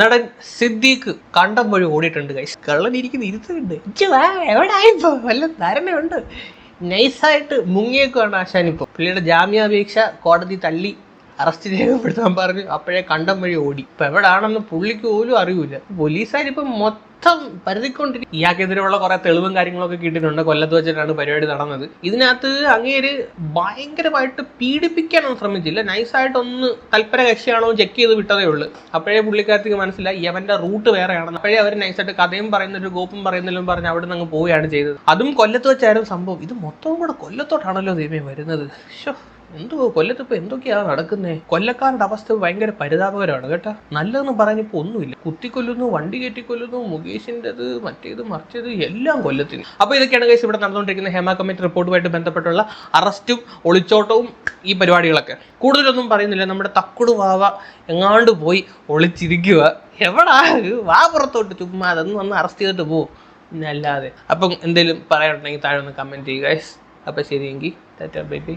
നടൻ സിദ്ദീഖ് കണ്ടം വഴി ഓടിയിട്ടുണ്ട് കൈസ് കള്ളനിരിക്കുന്ന ഇരുത്തുണ്ട് എവിടായിപ്പോ? വല്ല ധാരണയുണ്ട്. നൈസായിട്ട് മുങ്ങിയേക്കാണ് ആശാനിപ്പോ പുള്ളിയുടെ ജാമ്യാപേക്ഷ കോടതി തള്ളി. അറസ്റ്റ് രേഖപ്പെടുത്താൻ പറഞ്ഞു. അപ്പോഴേ കണ്ടം വഴി ഓടി. ഇപ്പൊ എവിടാണെന്ന് പുള്ളിക്ക് പോലും അറിയൂല പോലീസുകാരിപ്പം മൊത്തം പരതിക്കൊണ്ടിരിക്കും ഇയാൾക്കെതിരെയുള്ള കുറെ തെളിവും കാര്യങ്ങളൊക്കെ കിട്ടിയിട്ടുണ്ട്. കൊല്ലത്ത് വെച്ചിട്ടാണ് പരിപാടി നടന്നത്. ഇതിനകത്ത് അങ്ങേര് ഭയങ്കരമായിട്ട് പീഡിപ്പിക്കാനൊന്നും ശ്രമിച്ചില്ല. നൈസായിട്ടൊന്ന് തൽപര കക്ഷിയാണോ ചെക്ക് ചെയ്ത് വിട്ടതേ ഉള്ളൂ. അപ്പോഴേ പുള്ളിക്കാരത്തേക്ക് മനസ്സിലായി യവന്റെ റൂട്ട് വേറെയാണെന്ന്. അപ്പോഴേ അവർ നൈസായിട്ട് കഥയും പറയുന്ന ഒരു ഗോപ്പും പറയുന്നതിലും പറഞ്ഞ് അവിടെ നിന്ന് അങ്ങ് പോവുകയാണ് ചെയ്തത്. അതും കൊല്ലത്ത് വെച്ചായിരുന്നു സംഭവം. ഇത് മൊത്തവും കൂടെ കൊല്ലത്തോട്ടാണല്ലോ ദൈവം വരുന്നത്. ശോ എന്തോ കൊല്ലത്ത് ഇപ്പൊ എന്തൊക്കെയാണ് നടക്കുന്നേ? കൊല്ലക്കാരുടെ അവസ്ഥ ഭയങ്കര പരിതാപകരമാണ് കേട്ടാ. നല്ലതെന്ന് പറഞ്ഞപ്പോ ഒന്നുമില്ല. കുത്തിക്കൊല്ലുന്നു വണ്ടി കയറ്റിക്കൊല്ലുന്നു മുകേഷിന്റെത് മറ്റേത് മറിച്ചത് എല്ലാം കൊല്ലത്തിന്. അപ്പൊ ഇതൊക്കെയാണ് കേസ് ഇവിടെ നടന്നുകൊണ്ടിരിക്കുന്ന ഹേമ കമ്മിറ്റി റിപ്പോർട്ടുമായിട്ട് ബന്ധപ്പെട്ടുള്ള അറസ്റ്റും ഒളിച്ചോട്ടവും ഈ പരിപാടികളൊക്കെ. കൂടുതലൊന്നും പറയുന്നില്ല. നമ്മുടെ തക്കുടു വാവ എങ്ങാണ്ട് പോയി ഒളിച്ചിരിക്കുക എവിടാ? വാ പുറത്തോട്ട്. ചുമ്മാ അതൊന്നും വന്ന് അറസ്റ്റ് ചെയ്തിട്ട് പിന്നെ അല്ലാതെ അപ്പം എന്തെങ്കിലും പറയാനുണ്ടെങ്കിൽ താഴെ ഒന്ന് കമന്റ് ചെയ്യുക ഗൈസ് അപ്പം ശരിയെങ്കിൽ ടാറ്റ ബൈ ബൈ